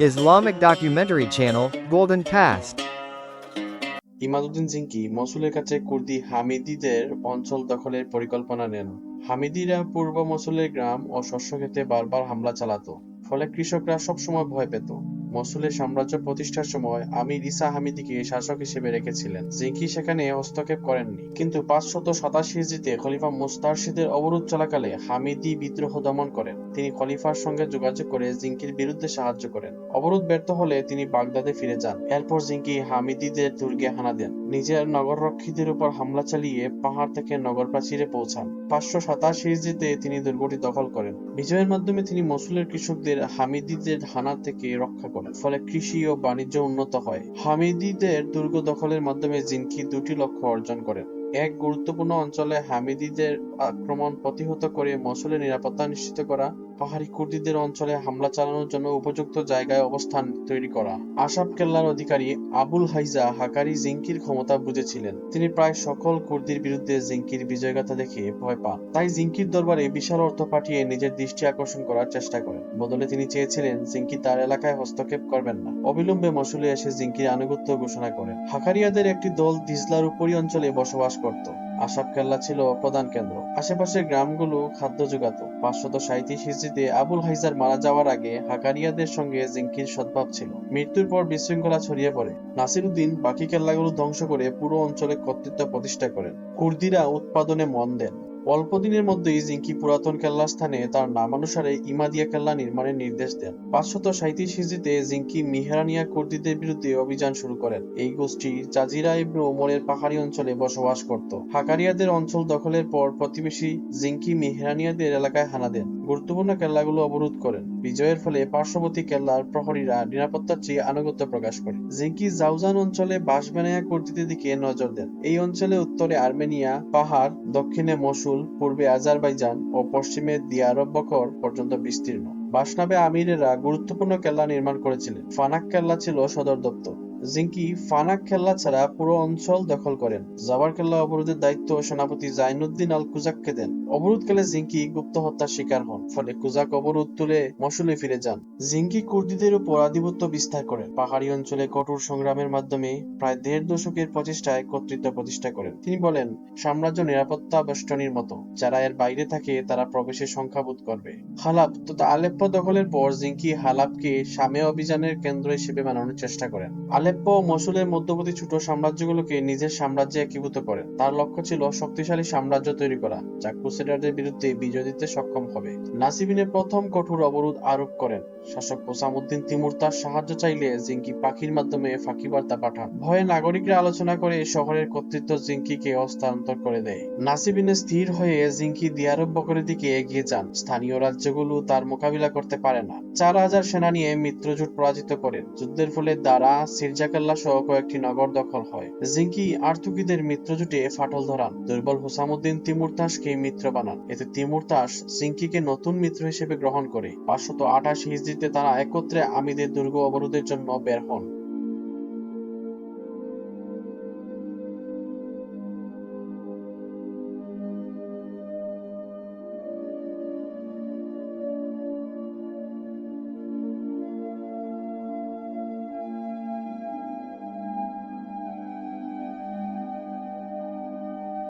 Islamic documentary channel, Golden Cast. Imaduddin Zengi মসুলের কাছে কুর্দি হামিদিদের অঞ্চল দখলের পরিকল্পনা নেন হামিদিরা পূর্ব মসুলের গ্রাম ও শস্যক্ষেতে বারবার হামলা চালাতো ফলে কৃষকরা সবসময় ভয় পেত মসুলের সাম্রাজ্য প্রতিষ্ঠার সময় আমির ইসা হামিদিকে শাসক হিসেবে রেখেছিলেন জিঙ্কি সেখানে হস্তক্ষেপ করেননি। কিন্তু পাঁচশত সাতাশি হিজরিতে খলিফা মুস্তারশিদের অবরোধ চলাকালে হামিদি বিদ্রোহ দমন করেন। তিনি খলিফার সঙ্গে যোগাযোগ করে জিঙ্কির বিরুদ্ধে সাহায্য করেন। অবরোধ ব্যর্থ হলে তিনি বাগদাদে ফিরে যান। এরপর জিঙ্কি হামিদিদের দুর্গে হানা দেন। নিজের নগররক্ষীদের উপর হামলা চালিয়ে পাহাড় থেকে নগর প্রাচীরে পৌঁছান। পাঁচশো সাতাশি হিজরিতে তিনি দুর্গটি দখল করেন। বিজয়ের মাধ্যমে তিনি মসুলের কৃষকদের হামিদিদের হানা থেকে রক্ষা করেন। ফলে কৃষি ও বাণিজ্য উন্নত হয়। হামিদিদের দুর্গ দখলের মাধ্যমে জিনকি দুটি লক্ষ্য অর্জন করেন। এক গুরুত্বপূর্ণ অঞ্চলে হামিদিদের আক্রমণ প্রতিহত করে মসুলের নিরাপত্তা নিশ্চিত করা পাহাড়ি কুর্দিদের অঞ্চলে হামলা চালানোর জন্য উপযুক্ত জায়গায় অবস্থান তৈরি করা। আসাব কেল্লার অধিকারী আবুল হাইজা হাকারি জিঙ্কির ক্ষমতা বুঝেছিলেন। তিনি প্রায় সকল কুর্দির বিরুদ্ধে জিঙ্কির বিজয়গাথা দেখে ভয় পান। তাই জিঙ্কির দরবারে বিশাল অর্থ পাঠিয়ে নিজের দৃষ্টি আকর্ষণ করার চেষ্টা করেন। বদলে তিনি চেয়েছিলেন, জিঙ্কি তার এলাকায় হস্তক্ষেপ করবেন না। অবিলম্বে মসুলে এসে জিঙ্কির আনুগত্য ঘোষণা করেন। হাকারিয়াদের একটি দল দিজলার উপরি অঞ্চলে বসবাস করত। আসাব কেল্লা ছিল প্রধান কেন্দ্র। আশেপাশের গ্রামগুলো খাদ্য যোগাত পাঁচশত সাঁইত্রিশ হিজড়িতে আবুল হাইজার মারা যাওয়ার আগে হাকারিয়াদের সঙ্গে জিঙ্কির সদ্ভাব ছিল। মৃত্যুর পর বিশৃঙ্খলা ছড়িয়ে পড়ে। নাসিরুদ্দিন বাকি কেল্লাগুলো ধ্বংস করে পুরো অঞ্চলে কর্তৃত্ব প্রতিষ্ঠা করেন। কুর্দিরা উৎপাদনে মন দেন। অল্প দিনের মধ্যেই জিঙ্কি পুরাতন কেল্লা স্থানে তার নামানুসারে ইমাদিয়া কেল্লা নির্মাণের নির্দেশ দেন। পাঁচশত সাঁইত্রিশ হিজিতে জিঙ্কি মিহরানিয়া কুর্দিদের বিরুদ্ধে অভিযান শুরু করেন। এই গোষ্ঠী জাজিরা ইবনু ওমরের পাহাড়ি অঞ্চলে বসবাস করত। হাকারিয়াদের অঞ্চল দখলের পর প্রতিবেশী জিঙ্কি মিহরানিয়াদের এলাকায় হানা দেন। গুরুত্বপূর্ণ কেল্লাগুলো অবরোধ করেন। বিজয়ের ফলে পার্শ্ববর্তী কেল্লার প্রহরীরা নিরাপত্তার চেয়ে আনুগত্য প্রকাশ করে। জিঙ্কি জাউজান অঞ্চলে বাঁশবানায়া কুর্দিদের দিকে নজর দেন। এই অঞ্চলে উত্তরে আর্মেনিয়া পাহাড়, দক্ষিণে মসুল পূর্বে আজারবাইজান ও পশ্চিমে দিয়ারবকর পর্যন্ত বিস্তীর্ণ। বাসনাবে আমিরেরা গুরুত্বপূর্ণ কেল্লা নির্মাণ করেছিলেন। ফানাক কেল্লা ছিল সদর দপ্তর। জিঙ্কি ফানাক কেল্লা ছাড়া পুরো অঞ্চল দখল করেন। জাবার কেল্লা অবরোধের দায়িত্ব সেনাপতি জাইনুদ্দিন আল কুজাককে দেন। অবরোধকালে জিঙ্কি গুপ্ত হত্যার শিকার হন, ফলে কুজাক অবরোধ তুলে মসুলে ফিরে যান। জিঙ্কি কুর্দিদের উপর আধিপত্য বিস্তার করেন। পাহাড়ি অঞ্চলে কঠোর সংগ্রামের মাধ্যমে প্রায় দেড় দশকের প্রচেষ্টায় কর্তৃত্ব প্রতিষ্ঠা করেন। তিনি বলেন, সাম্রাজ্য নিরাপত্তা বেষ্টনীর মতো, যারা এর বাইরে থাকে তারা প্রবেশের সংখ্যাবোধ করবে। হালাপ তথা আলেপ্পো দখলের পর জিঙ্কি হালাবকে সামে অভিযানের কেন্দ্র হিসেবে বানানোর চেষ্টা করেন। আলেপ্পো ও মসুলের মধ্যবর্তী ছোট সাম্রাজ্যগুলোকে নিজের সাম্রাজ্যে একীভূত করেন তার লক্ষ্য ছিল শক্তিশালী সাম্রাজ্য তৈরি করা, যা ক্রুসেডারদের বিরুদ্ধে বিজয় দিতে সক্ষম হবে। নাসিবিনে প্রথম কঠোর অবরোধ আরোপ করেন। শাসক ওসামুদ্দিন তিমুর তার সাহায্য চাইলে জিঙ্কি পাখির মাধ্যমে ফাঁকি বার্তা পাঠান। ভয়ে নাগরিকরা আলোচনা করে শহরের কর্তৃত্ব জিঙ্কিকে হস্তান্তর করে দেয়। নাসিবিনে স্থির হয়ে জিঙ্কি দিয়ারব বকরের দিকে এগিয়ে যান। স্থানীয় রাজ্যগুলো তার মোকাবিলা করতে পারে না। চার হাজার সেনা নিয়ে মিত্রজোট পরাজিত করেন। যুদ্ধের ফলে দ্বারা দারা সিরজাকাল্লা সহ কয়েকটি নগর দখল হয়। জিঙ্কি আর্তুকিদের মিত্রজোটে ফাটল ধরান। দুর্বল হুসামুদ্দিন তিমুর তাসকে মিত্র বানান। এতে তিমুর তাস জিঙ্কিকে নতুন মিত্র হিসেবে গ্রহণ করে। পাঁচশত আঠাশ হিজড়িতে তারা একত্রে আমিদের দুর্গ অবরোধের জন্য বের হন।